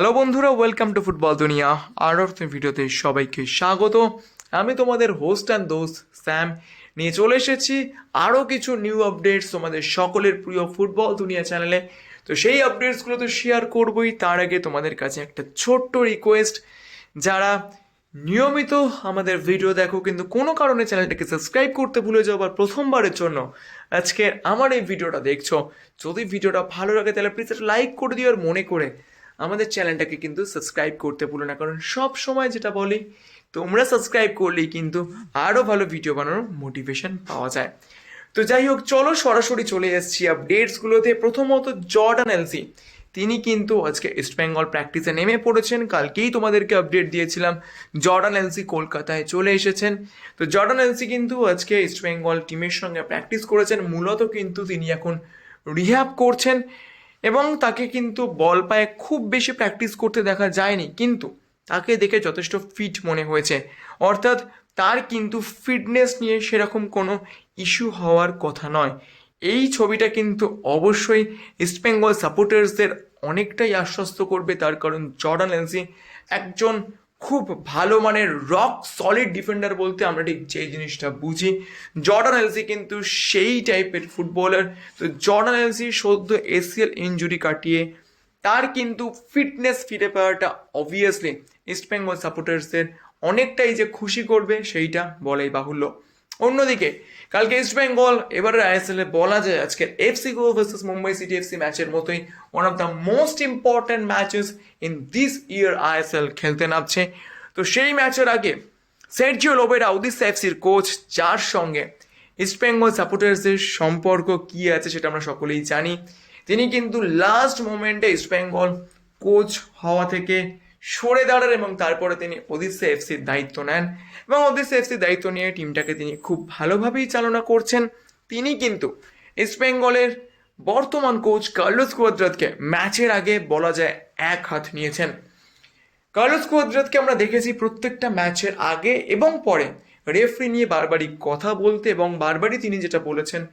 Hello বন্ধুরা welcome to football দুনিয়া আর অর্থ ভিডিওতে সবাইকে স্বাগত। আমি তোমাদের হোস্ট অ্যান্ড দোস্ত স্যাম। নিয়ে চলে এসেছি আরও কিছু নিউ আপডেটস তোমাদের সকলের প্রিয় ফুটবল দুনিয়া চ্যানেলে তো সেই আপডেটসগুলো তো শেয়ার করবই। তার আগে তোমাদের কাছে একটা ছোট্ট রিকোয়েস্ট যারা নিয়মিত আমাদের ভিডিও দেখো, কিন্তু কোনো কারণে চ্যানেলটাকে সাবস্ক্রাইব করতে ভুলে যাও বা প্রথমবারের জন্য আজকে আমার এই ভিডিওটা দেখছ। যদি ভিডিওটা ভালো লাগে, তাহলে প্লিজ লাইক করে দিও আর মনে করে আমাদের চ্যানেলটাকে কিন্তু সাবস্ক্রাইব করতে ভুলো না, কারণ সব সময় যেটা বলি, তোমরা সাবস্ক্রাইব করলেই কিন্তু আরও ভালো ভিডিও বানানোর মোটিভেশন পাওয়া যায়। তো যাই হোক, চলো সরাসরি চলে এসেছি আপডেটসগুলোতে প্রথমত জর্ডান এলসি। তিনি কিন্তু আজকে ইস্ট বেঙ্গল প্র্যাকটিসে নেমে পড়েছেন। কালকেই তোমাদেরকে আপডেট দিয়েছিলাম, জর্ডান এলসি কলকাতায় চলে এসেছেন। তো জর্ডান এলসি কিন্তু আজকে ইস্ট বেঙ্গল টিমের সঙ্গে প্র্যাকটিস করেছেন। মূলত কিন্তু তিনি এখন রিহ্যাব করছেন। এবং তাকে কিন্তু বল পায়ে খুব বেশি প্র্যাকটিস করতে দেখা যায়নি, কিন্তু তাকে দেখে যথেষ্ট ফিট মনে হয়েছে। অর্থাৎ তার কিন্তু ফিটনেস নিয়ে সেরকম কোনো ইস্যু হওয়ার কথা নয়। এই ছবিটা কিন্তু অবশ্যই ইস্টবেঙ্গল সাপোর্টার্সদের অনেকটাই আশ্বস্ত করবে, তার কারণ জর্ডান এলসি একজন খুব ভালো মানের রক সলিড ডিফেন্ডার বলতে আমরা ঠিক যে জিনিসটা বুঝি। জর্ডান এলসি কিন্তু সেই টাইপের ফুটবলার তো জর্ডান এলসি সদ্য এসিএল ইঞ্জুরি কাটিয়ে তার কিন্তু ফিটনেস ফিরে পাওয়াটা অবভিয়াসলি ইস্টবেঙ্গল সাপোর্টার্সদের অনেকটাই যে খুশি করবে সেইটা বলাই বাহুল্য। অন্যদিকে, কালকে ইস্ট বেঙ্গল এবারে আইএসএল এ বলা যায় আজকে FC Goa versus Mumbai city FC ম্যাচের মতোই one of the most important matches in this year ISL খেলতে নামছে। তো সেই ম্যাচের আগে সের্জিও লোবেরা উদিসা এফসির কোচ যার সঙ্গে ইস্ট বেঙ্গল সাপোর্টার্সদের সম্পর্ক কী আছে সেটা আমরা সকলেই জানি। তিনি কিন্তু লাস্ট মোমেন্টে ইস্ট বেঙ্গল কোচ হওয়া থেকে সরে দাঁড়ান এবং তারপরে তিনি ওদিশা এফসির দায়িত্ব নেন এবং ওদিশা এফসির দায়িত্ব নিয়ে টিমটাকে তিনি খুব ভালোভাবেই চালনা করছেন। তিনি কিন্তু ইস্ট বেঙ্গলের বর্তমান কোচ কার্লোস কুয়াদ্রাতকে ম্যাচের আগে বলা যায় এক হাত নিয়েছেন। কার্লোস কুয়াদ্রাতকে আমরা দেখেছি প্রত্যেকটা ম্যাচের আগে এবং পরে রেফরি নিয়ে বারবারই কথা বলতে এবং বারবারই তিনি যেটা বলেছেন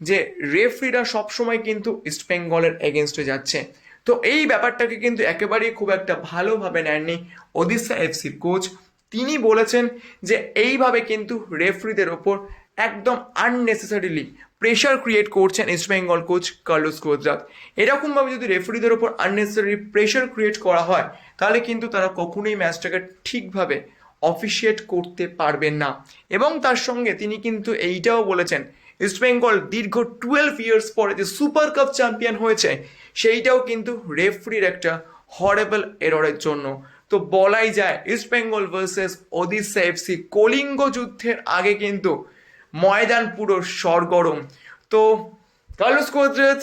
যে রেফরিরা সবসময় কিন্তু ইস্ট বেঙ্গলের এগেনস্টে যাচ্ছে। তো এই ব্যাপারটাকে কিন্তু একেবারেই খুব একটা ভালোভাবে নেননি ওদিশা এফসির কোচ। তিনি বলেছেন যে এইভাবে কিন্তু রেফরিদের ওপর একদম আননেসেসারিলি প্রেশার ক্রিয়েট করছেন East Bengal coach Carlos Cuadrat. এরকমভাবে যদি রেফারিদের ওপর আননেসেসারি প্রেশার ক্রিয়েট করা হয়, তাহলে কিন্তু তারা কখনোই ম্যাচটাকে ঠিকভাবে অফিসিয়েট করতে পারবেন না। এবং তার সঙ্গে তিনি কিন্তু এইটাও বলেছেন ইস্ট বেঙ্গল দীর্ঘ টুয়েলভ ইয়ার্স পরে যে সুপার কাপ চ্যাম্পিয়ন হয়েছে, সেইটাও কিন্তু রেফরির একটা হরেবল এররের জন্য। তো বলাই যায় East Bengal versus Odisha FC Kalinga যুদ্ধের আগে কিন্তু ময়দান পুরো সরগরম। তো কার্লোস কোদ্রেজ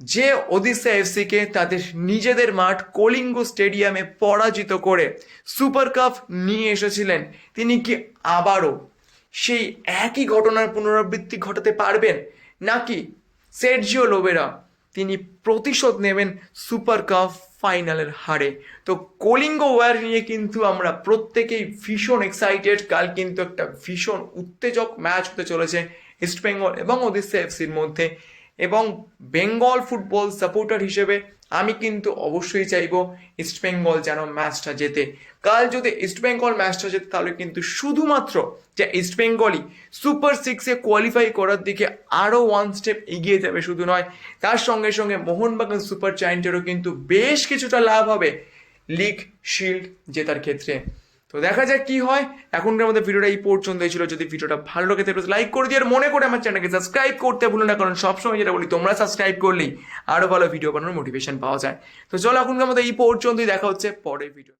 যে ওদিশা এফসিকে তাদের নিজেদের মাঠ কলিঙ্গ স্টেডিয়ামে পরাজিত করে সুপার কাপ নিয়ে এসেছিলেন, তিনি কি আবারও সেই একই ঘটনার পুনরাবৃত্তি ঘটাতে পারবেন? নাকি সের্জিও লোবেরা তিনি প্রতিশোধ নেবেন সুপার কাপ ফাইনালের হারে? তো কলিঙ্গ ওয়ার নিয়ে কিন্তু আমরা প্রত্যেকেই ভীষণ এক্সাইটেড কাল কিন্তু একটা ভীষণ উত্তেজক ম্যাচ হতে চলেছে ইস্টবেঙ্গল এবং ওদিশা এফসির মধ্যে। এবং বেঙ্গল ফুটবল সাপোর্টার হিসেবে আমি কিন্তু অবশ্যই চাইব ইস্ট বেঙ্গল যেন ম্যাচটা জেতে। কাল যদি ইস্ট বেঙ্গল ম্যাচটা জেতে, তাহলে কিন্তু শুধুমাত্র যে ইস্ট বেঙ্গলই সুপার সিক্সে কোয়ালিফাই করার দিকে আরও ওয়ান স্টেপ এগিয়ে যাবে শুধু নয়, তার সঙ্গে সঙ্গে মোহনবাগান সুপার জায়েন্টেরও কিন্তু বেশ কিছুটা লাভ হবে। লিগ শিল্ড জেতার ক্ষেত্রে। তো দেখা যাক কি হয়। এখনকার আমাদের ভিডিওটা এই পর্যন্তই ছিল। যদি ভিডিওটা ভালো লাগে, তাহলে লাইক করে দিয়ে আর মনে করে আমার চ্যানেলকে সাবস্ক্রাইব করতে ভুলো না, কারণ সবসময় যেটা বলি, তোমরা সাবস্ক্রাইব করলেই আরও ভালো ভিডিও বানানোর মোটিভেশন পাওয়া যায়। তো চলো, এখনকার আমাদের এই পর্যন্তই। দেখা হচ্ছে পরের ভিডিও